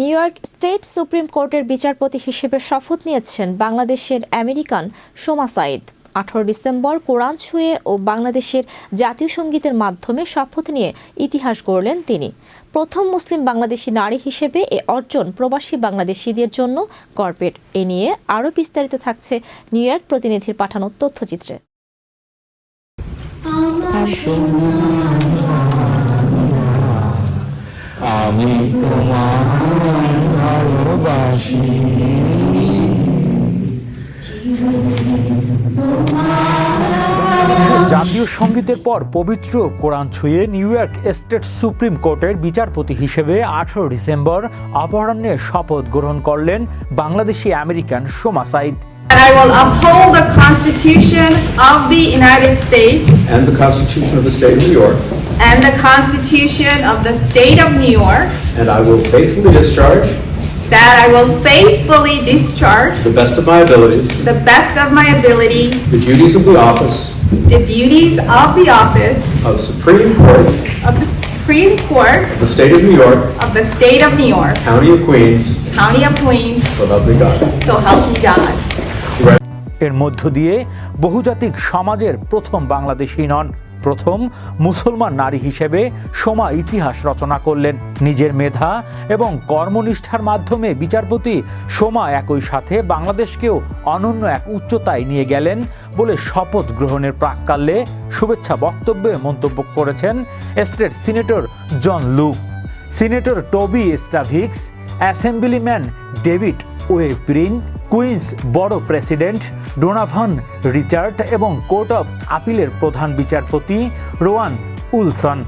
New York state supreme কোর্টের বিচারপতি হিসেবে শপথ নিয়েছেন বাংলাদেশের আমেরিকান সোমা সাইদ আঠারো ডিসেম্বর কোরআন ছুঁয়ে ও বাংলাদেশের জাতীয় সঙ্গীতের মাধ্যমে শপথ নিয়ে ইতিহাস গড়লেন তিনি। প্রথম মুসলিম বাংলাদেশি নারী হিসেবে এ অর্জন প্রবাসী বাংলাদেশিদের জন্য গর্বের। এ নিয়ে আরও বিস্তারিত থাকছে নিউ ইয়র্ক প্রতিনিধির পাঠানো তথ্যচিত্রে। আমি তোমার ভালোবাসি। জাতীয় সঙ্গীতের পর পবিত্র কোরআন ছুঁয়ে নিউ ইয়র্ক স্টেট সুপ্রিম কোর্টের বিচারপতি হিসেবে আঠারো ডিসেম্বর অপরাহ্নে শপথ গ্রহণ করলেন Bangladeshi American Soma Said That I will uphold the Constitution of the United States and the Constitution of the State of New York, and the Constitution of the State of New York, and I will faithfully discharge, that I will faithfully discharge to the best of my abilities, to the best of my ability the duties of the office the duties of the office of Supreme Court of the Supreme Court of the State of New York, of the State of New York, County of Queens, County of Queens, so help me God. so help me God. এর মধ্য দিয়ে বহুজাতিক সমাজের প্রথম বাংলাদেশি নন প্রথম মুসলমান নারী হিসেবে সোমা ইতিহাস রচনা করলেন। নিজের মেধা এবং কর্মনিষ্ঠার মাধ্যমে বিচারপতি সোমা একই সাথে বাংলাদেশকেও অনন্য এক উচ্চতায় নিয়ে গেলেন বলে শপথ গ্রহণের প্রাক্কালে শুভেচ্ছা বক্তব্যে মন্তব্য করেছেন state senator John Lu. Senator Toby Stavisky, assemblyman David way Weprin Queens বড় প্রেসিডেন্ট, ডোনাভান, রিচার্ড এবং কোর্ট অফ আপিলের প্রধান বিচারপতি রোয়ান উলসন।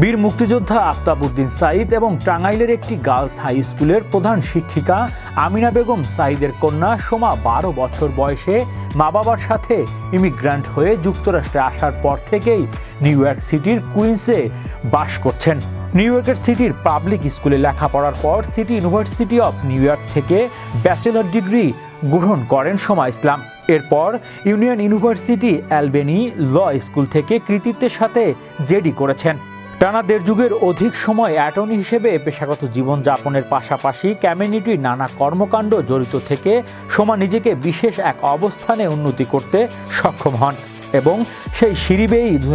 বীর মুক্তিযোদ্ধা আফতাবুদ্দিন সাইদ এবং টাঙ্গাইলের একটি গার্লস হাই স্কুলের প্রধান শিক্ষিকা আমিনা বেগম সাইদের কন্যা সোমা বারো বছর বয়সে মা বাবার সাথে ইমিগ্রান্ট হয়ে যুক্তরাষ্ট্রে আসার পর থেকেই নিউ ইয়র্ক সিটির কুইন্সে বাস করছেন। নিউ ইয়র্কের সিটির পাবলিক স্কুলে লেখাপড়ার পর City University of New York থেকে ব্যাচেলর ডিগ্রি গ্রহণ করেন সোমা ইসলাম। এরপর Union University Albany law school থেকে কৃতিত্বের সাথে জেডি করেছেন। টানা দেড় যুগের অধিক সময় অ্যাটর্নি হিসেবে পেশাগত জীবনযাপনের পাশাপাশি কমিউনিটির নানা কর্মকাণ্ড জড়িত থেকে সোমা নিজেকে বিশেষ এক অবস্থানে উন্নতি করতে সক্ষম হন। এবং সেই সিঁড়ি বেয়েই দু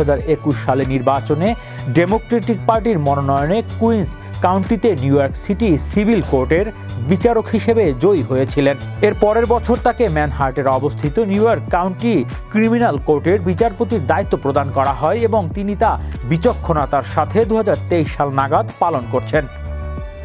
সালে নির্বাচনে ডেমোক্রেটিক পার্টির মনোনয়নে কুইন্স কাউন্টিতে নিউ ইয়র্ক সিটি সিভিল কোর্টের বিচারক হিসেবে জয়ী হয়েছিলেন। এর পরের বছর তাকে ম্যানহার্টের অবস্থিত নিউ ইয়র্ক কাউন্টি ক্রিমিনাল কোর্টের বিচারপতির দায়িত্ব প্রদান করা হয় এবং তিনি তা বিচক্ষণতার সাথে দু হাজার তেইশ সাল নাগাদ পালন করছেন।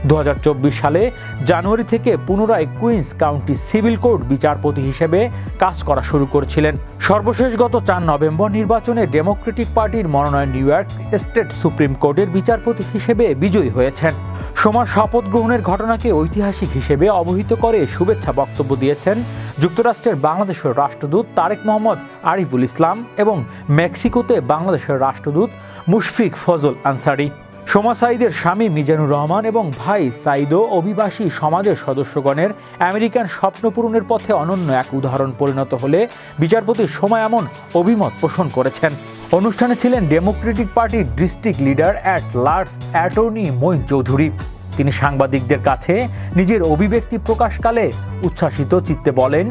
দু হাজার চব্বিশ সালে জানুয়ারি থেকে পুনরায় কুইন্স কাউন্টি সিভিল কোর্ট বিচারপতি হিসেবে কাজ করা শুরু করেছিলেন। সর্বশেষ গত চার নভেম্বর নির্বাচনে ডেমোক্রেটিক পার্টির মনোনয়ন নিউ ইয়র্ক স্টেট সুপ্রিম কোর্টের বিচারপতি হিসেবে বিজয়ী হয়েছেন। সোমার শপথ গ্রহণের ঘটনাকে ঐতিহাসিক হিসেবে অবহিত করে শুভেচ্ছা বক্তব্য দিয়েছেন যুক্তরাষ্ট্রের বাংলাদেশের রাষ্ট্রদূত তারেক মোহাম্মদ, আরিফুল ইসলাম এবং মেক্সিকোতে বাংলাদেশের রাষ্ট্রদূত মুশফিক ফজল আনসারি। সোমা সাইদের স্বামী মিজানুর রহমান এবং ভাই সাইদো অভিবাসী সমাজের সদস্যগণের আমেরিকান স্বপ্ন পূরণের পথে অনন্য এক উদাহরণ পরিণত হলে বিচারপতি সোমা এমন অভিমত পোষণ করেছেন। অনুষ্ঠানে ছিলেন ডেমোক্রেটিক পার্টির district leader at large attorney Moin Chowdhury. তিনি সাংবাদিকদের কাছে নিজের অভিব্যক্তি প্রকাশকালে উচ্ছ্বাসিত চিত্তে বলেন,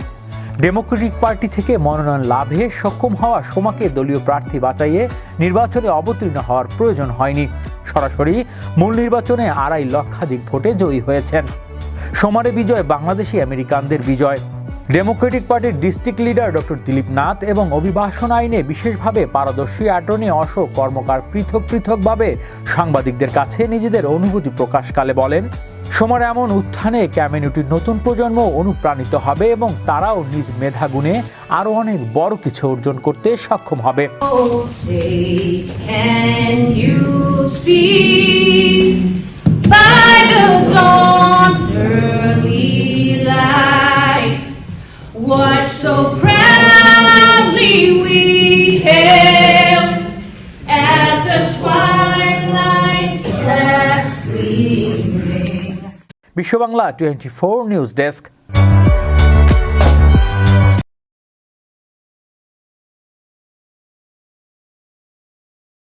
ডেমোক্রেটিক পার্টি থেকে মনোনয়ন লাভে সক্ষম হওয়া সোমাকে দলীয় প্রার্থী বাঁচাইয়ে নির্বাচনে অবতীর্ণ হওয়ার প্রয়োজন হয়নি। সরাসরি মূল নির্বাচনে আড়াই লক্ষাধিক ভোটে জয়ী হয়েছেন। সোমারে বিজয় বাংলাদেশি আমেরিকানদের বিজয়। ডেমোক্রেটিক পার্টির district leader doctor Dilip Nath এবং অভিবাসন আইনে বিশেষভাবে পারদর্শী অ্যাটর্নি অশোক কর্মকার পৃথক পৃথকভাবে সাংবাদিকদের কাছে নিজেদের অনুভূতি প্রকাশকালে বলেন সোমার এমন উত্থানে কমিউনিটির নতুন প্রজন্ম অনুপ্রাণিত হবে এবং তারাও নিজ মেধাগুণে আরও অনেক বড় কিছু অর্জন করতে সক্ষম হবে। Oh, what so proudly we last gleaming? Bishwa Bangla twenty four news desk